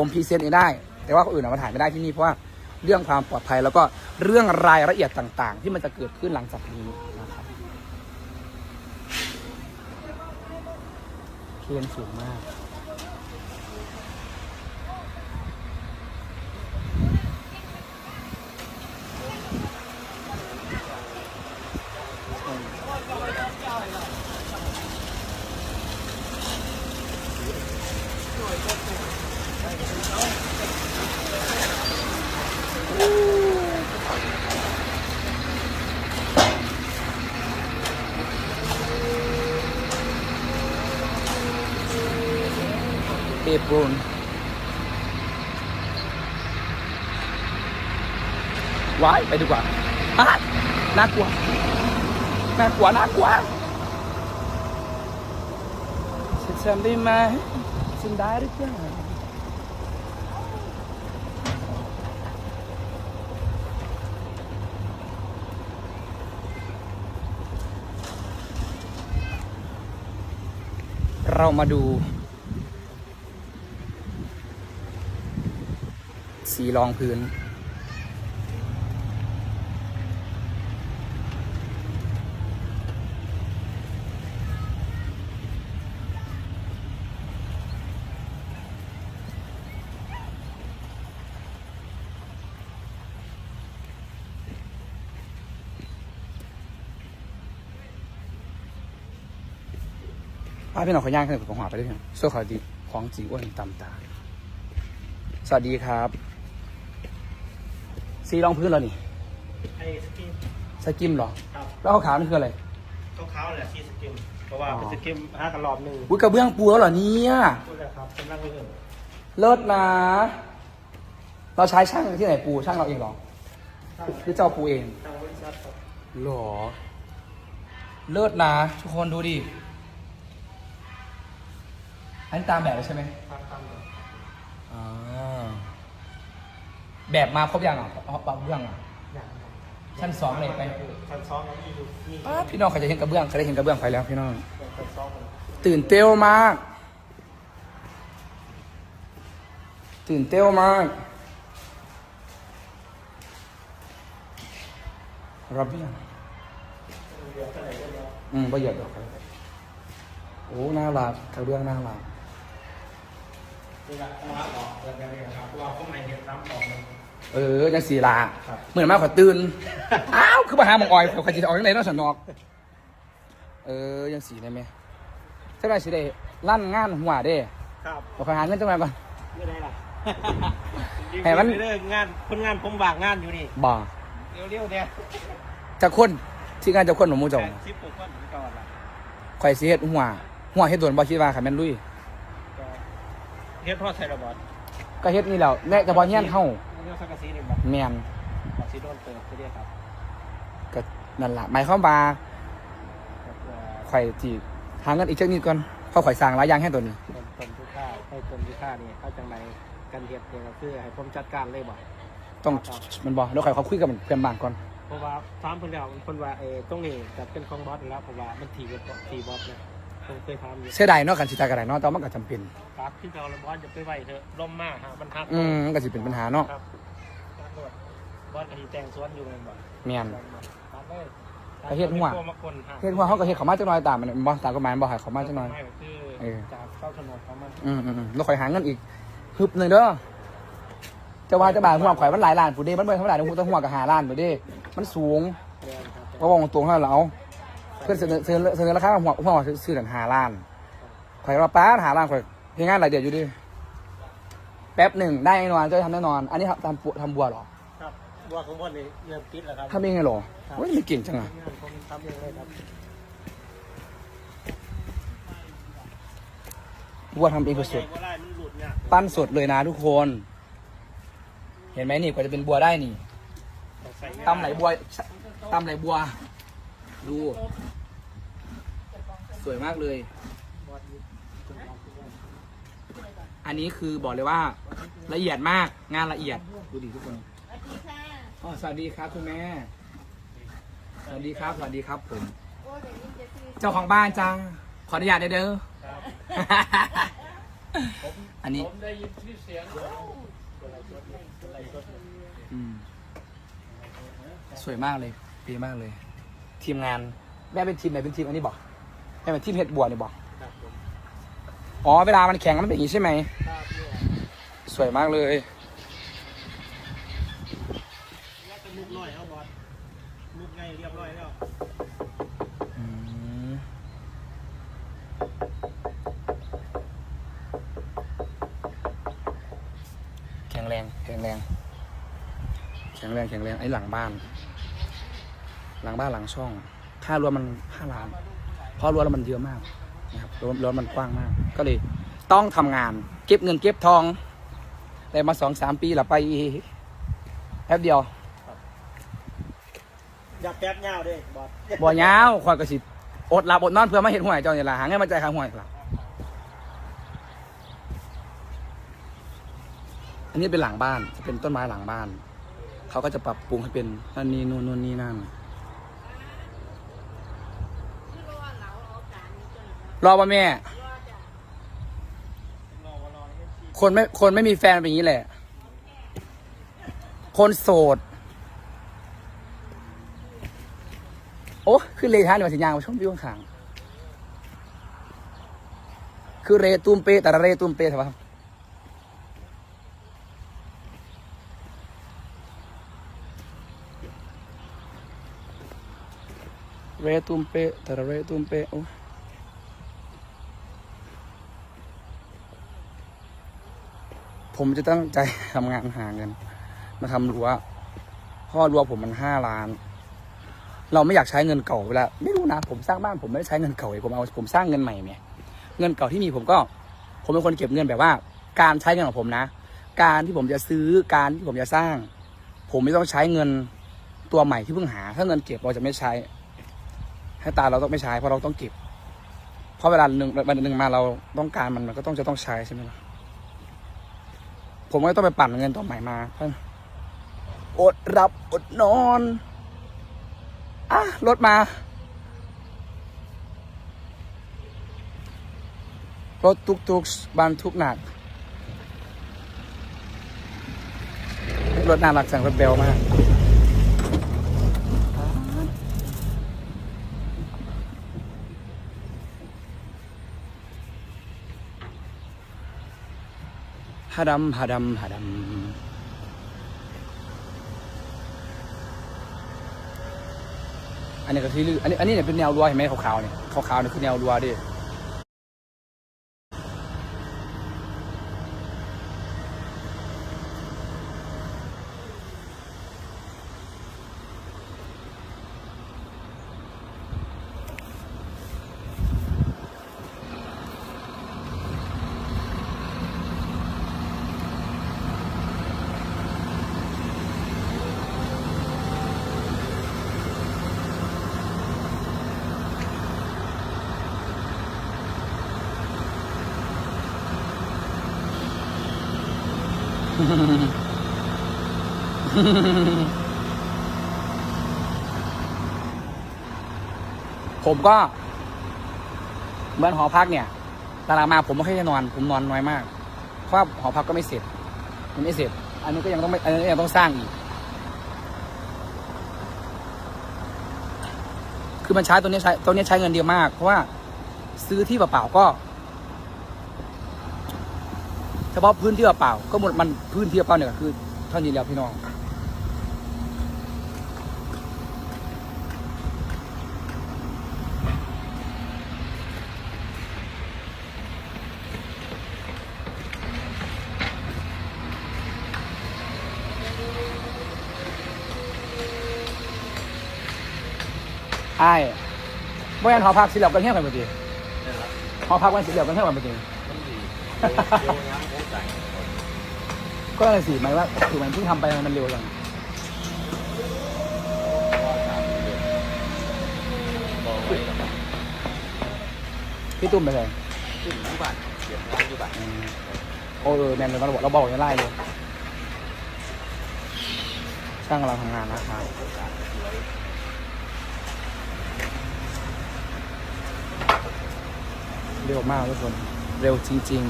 ผมพรีเซนต์เองได้ แต่ว่าคนอื่นเอามาถ่ายไม่ได้ที่นี่เพราะว่าเรื่องความปลอดภัยแล้วก็เรื่องรายละเอียดต่าง ๆ ที่มันจะเกิดขึ้นหลังจากนี้นะครับเคียนสูงมาก เอปรูนว้ายไปดีกว่าฮะน่ากลัว น่ากลัว น่ากลัวฉันจำได้ไหมฉันได้หรือเปล่าเรามาดู สีรองพื้นป้าพี่น้องขอย่างขึ้นกับหัวไปด้วยกันส่วนขอดีของจีอ้วนตำตา สวัสดีครับ สีรองพื้นเหรอนี่ไอ้สกิมสกิมเหรอ ครับแล้วขาวๆนี่คืออะไรขาวๆเนี่ยที่สกิมเพราะว่าอ๋อเป็นสกิมห้ากันรอบหนึ่งอุ้ยกระเบื้องปูแล้วเหรอเนี่ยพูดเลยครับกำลังเรื่องเลิศนะ เราใช้ช่างที่ไหนปูช่างเราเองเหรอหรือเจ้าปูเองทางบริษัทครับหรอ เลิศนะทุกคนดูดิอันนี้ตามแบบเลยใช่ไหมทางทำ แบบมาครบยังอะเอาปรับเบื้องอะอย่างชั้นสองเลยไปชั้นสองนี่ดูนี่ป้าพี่น้องใครจะเห็นกระเบื้องใครได้เห็นกระเบื้องไปแล้วพี่น้อง ชั้นสองมันตื่นเต้วมาก ตื่นเต้วมาก รับเบี้ยงเดี๋ยวเท่าไหร่ก็แล้วอืมประหยัดดอกครับโอ้น่ารักกระเบื้องน่ารักนี่แหละมาออกแบบนี้นะครับว่าข้างในเห็นซ้ำออกเลย เออยังสีลาครับ เหมือนมากขอตื่น อ้าว คือมาหาหมองออยขอจิตออกยังไงต้องสันนอก เออยังสีได้ไหมเจ้าหน้าสิได้ลั่นงานหัวเด้ครับเราขอหาเงินจังไรก่อน ไม่ได้ล่ะให้มันเรื่องงานคนงานผมบากงานอยู่นี่บ่เร็วๆเนี่ยจะคนที่งานจะคนหนูมูจงแปดสิบกว่าคนผมก่อนละข่อยสิเฮ็ดหัวหัวเฮ็ดโดนบ่คิดว่าค่ะแม่นลุยก็เฮ็ดทอดไทยระบอดก็เฮ็ดนี่แหล้วแม่จะบ่เฮียนเฮา เรื่องสังกะสีนี่บ่แม่นสังกะสีโดนเติมไปเรื่อยครับก็นั่นล่ะหมายความว่าครับเอ่อข่อยสิหาเงินอีกจักนิดก่อนเพราะข่อยสร้างหลายอย่างให้ตัวนี้ ต้นต้นทุกข้าให้ต้นทุกข้านี่เข้าจังไรกันเฮ็ดเนี่ยก็คือให้ผมจัดการเลยบ่ต้องมันบ่แล้วข่อยเขาคุยกับเพื่อนบ้านก่อนเพราะว่าฟาร์มเพิ่นแล้วเพิ่นว่าเออตรงนี้จะเป็นของบอสอยู่แล้วเพราะว่ามันถีกับทีบอสเนี่ย ผมเคยทำอยู่เสียดายเนาะกันสิตายกันได้เนาะแต่ว่ามันก็จำเป็นครับที่เราบอสจะไปไว้เถอะล่มมากฮะมันหักอืมมันก็สิเป็นปัญหาเนาะครับบอสก็สิแต่งสวนอยู่แม่นบ่แม่นครับเลยก็เฮ็ดหัวมาคนฮะเฮ็ดหัวเขาก็เฮ็ดเขามาจักหน่อยตามมันบ่ตามกฎหมายบ่ให้เขามาจักหน่อย ไม่ก็คือเออ จากเข้าถนนของมันอืมอืมอืมแล้วข่อยหาเงินอีกฮึบหนึงเด้อจะว่าจะบาหัวข่อยมันหลายล้านผู้เด้มันบ่ธรรมดาเด้อหัวแตะหัวก็หาล้านผู้เด้มันสูงเรียนครับเพราะว่าตรงเท่าเราเพื่อนเสนอเสนอเสนอราคาหัวหัวซื้อกันหาล้านข่อยว่าป้าหาล้านข่อยเฮ็ดงานหลายเดือนอยู่ดิแป๊บหนึ่งได้แน่นอนจะทำแน่นอน อันนี้ทำปูทำบัวเหรอครับบัวของบอสนี่เริ่มติดแล้วครับทำเองไงเหรอโอ้ยไม่เก่งจังอะงานผมทำเองเลยครับบัวทำเองสดบัวได้มันหลุดเนี่ยๆปั้นสดเลยนะทุกคน เห็นไหมนี่กว่าจะเป็นบัวได้นี่ใส่งานตำไหลบัวตำไหลบัว ดู สวยมากเลยบอสนี่อันนี้คือบอกเลยว่าละเอียดมากงานละเอียดดูดิทุกคนอ๋อสวัสดีครับคุณแม่ สวัสดีครับสวัสดีครับผม เจ้าของบ้านจังขออนุญาตได้เด้อครับอันนี้ผมได้ยินชื่อเสียงอืมสวยมากเลยดีมากเลย ทีมงานแม่เป็นทีมไหนเป็นทีมอันนี้บอก แม่เป็นทีมเห็ดบัวนี่บอกครับผมอ๋อเวลามันแข่งมันเป็นอย่างนี้ใช่ไหม ครับเนี่ยสวยมากเลย ว่าจะมุกน้อยเอาบอสมุกไงเรียบร้อยแล้วอืมแข็งแรงแข็งแรง แข็งแรงแข็งแรงไอ้หลังบ้าน หลังบ้านหลังช่อง ค่ารั้วมันห้าล้าน เพราะรั้วแล้วมันเยอะมากนะครับรั้วรั้วมันกว้างมาก ก็เลยต้องทำงาน เก็บเงินเก็บทองได้มาสองสามปีละไปแป๊บเดียวอยากแป๊บยาวเด้บอสบ่ยาวคอยกระสิอดหลับอดนอนเพื่อมาเห็นหวยเจ้าเนี่ยละหาเงินมาจ่ายค่าหวยครับอันนี้เป็นหลังบ้านจะเป็นต้นไม้หลังบ้าน เขาก็จะปรับปรุงให้เป็นนั่นนี่นู่นนู่นนี่นั่น รอป่ะแม่ คนไม่คนไม่มีแฟนเป็นอย่างนี้แหละ คนโสด โอ้คือเลท้าเนี่ยมาสิยางมาช่วงพี่วงขางคือเรตุมเปแต่ละเรตุมเปใช่ปะเรตุมเปแต่ละเรตุมเปโอ้ ผมจะตั้งใจทำงานหาเงิน มาทำรั้วพ่อรั้วผมมันห้าล้าน เราไม่อยากใช้เงินเก่าเวลาไม่รู้นะผมสร้างบ้านผมไม่ได้ใช้เงินเก่าผมเอาผมสร้างเงินใหม่เนี่ยเงินเก่าที่มีผมก็ ผมเป็นคนเก็บเงินแบบว่า การใช้เงินของผมนะ การที่ผมจะซื้อการที่ผมจะสร้าง ผมไม่ต้องใช้เงินตัวใหม่ที่เพิ่งหา ถ้าเงินเก็บเราจะไม่ใช้ ให้ตาเราต้องไม่ใช้เพราะเราต้องเก็บ เพราะเวลาหนึ่งวันหนึ่งมาเราต้องการมันมันก็ต้องจะต้องใช้ใช่ไหมล่ะ ผมก็ต้องไปปั่นเงินตัวใหม่มาเพรานอดรับอดนอนอะรถมารถตุกตุกๆบรรทุกหนัก รถน่ารักจังรถเบลมาก ฮาดำฮาดำฮาดำอันนี้ก็ที่ลืออันนี้อันนี้เนี่ยเป็นแนวรั้วเห็นไหมขาวๆเนี่ยขาวๆเนี่ยคือแนวรั้วดิ ผมก็เหมือนหอพักเนี่ยตารางมาผมไม่ค่อยจะนอน ผมนอนน้อยมาก เพราะหอพักก็ไม่เสร็จ มันไม่เสร็จ อันนี้ก็ยังต้องไม่อันนี้ยังต้องสร้างอีก คือมันใช้ตัวนี้ใช้ตัวนี้ใช้เงินเดียวมาก เพราะว่าซื้อที่เปล่าๆก็ เฉพาะพื้นที่เปล่าๆก็หมดมันพื้นที่เปล่าเนี่ยก็คือเท่านี้แล้วพี่น้องไอ้เมื่อวานหอพักสิเหลียวกันเที่ยวกันพอดีหอพักวันสิเหลียวกันเที่ยวกันพอดี ก็เลยสิหมายว่าคือมันเพิ่งทำไปมันเร็วจังพี่ตุ้มไปเลยอืมโอ้เออแมนเลยเราบอกเราบอกอย่างไรเลยช่างกำลังทำงานนะครับเร็วมากทุกคน เร็วจริง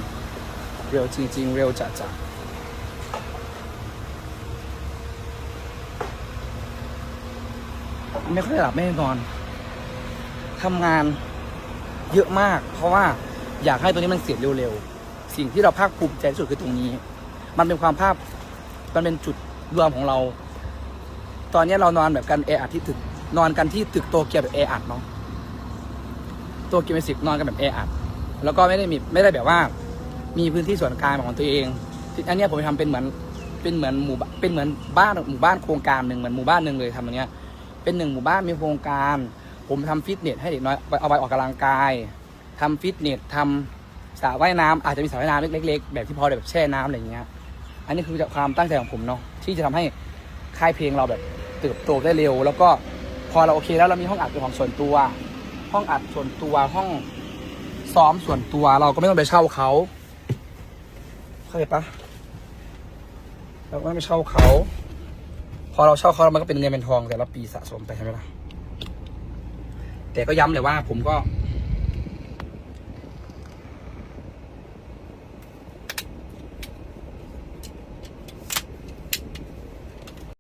ๆ เร็วจริง ๆ เร็วจัดจ้ ไม่ค่อยหลับไม่ได้นอนทำงานเยอะมาก เพราะว่าอยากให้ตัวนี้มันเสร็จเร็วๆ สิ่งที่เราภาคภูมิใจที่สุดคือตรงนี้ มันเป็นความภาพ มันเป็นจุดรวมของเรา ตอนนี้เรานอนแบบกันแออัดที่ตึก นอนกันที่ตึกโตเกียวแบบแออัดเนาะโตเกียวมิวสิกนอนกันแบบแออัด แล้วก็ไม่ได้มีไม่ได้แบบว่า มีพื้นที่ส่วนกลางของตัวเองที่อันนี้ผมไปทำเป็นเหมือน เป็นเหมือนหมู่ เป็นเหมือนบ้านหมู่บ้านโครงการหนึ่งเหมือนหมู่บ้านหนึ่งเลยทำอันเนี้ย เป็นหนึ่งหมู่บ้านมีโครงการ ผมทำฟิตเนสให้เด็กน้อยเอาไปออกกำลังกายทำฟิตเนสทำสระว่ายน้ำอาจจะมีสระว่ายน้ำเล็กๆ แบบที่พอแบบแช่น้ำอะไรอย่างเงี้ย อันนี้คือความตั้งใจของผมเนาะที่จะทำให้ค่ายเพลงเราแบบเติบโตได้เร็ว แล้วก็พอเราโอเคแล้วเรามีห้องอัดเป็นของส่วนตัว ห้องอัดส่วนตัวห้องซ้อมส่วนตัวเราก็ไม่ต้องไปเช่าเขาเข้าใจปะเราก็ไม่ไปเช่าเขา อเราเช่าเขามันก็เป็นเงินเป็นทองแต่ละปีสะสมไปใช่ไหมล่ะแต่ก็ย้ำเลยว่าผมก็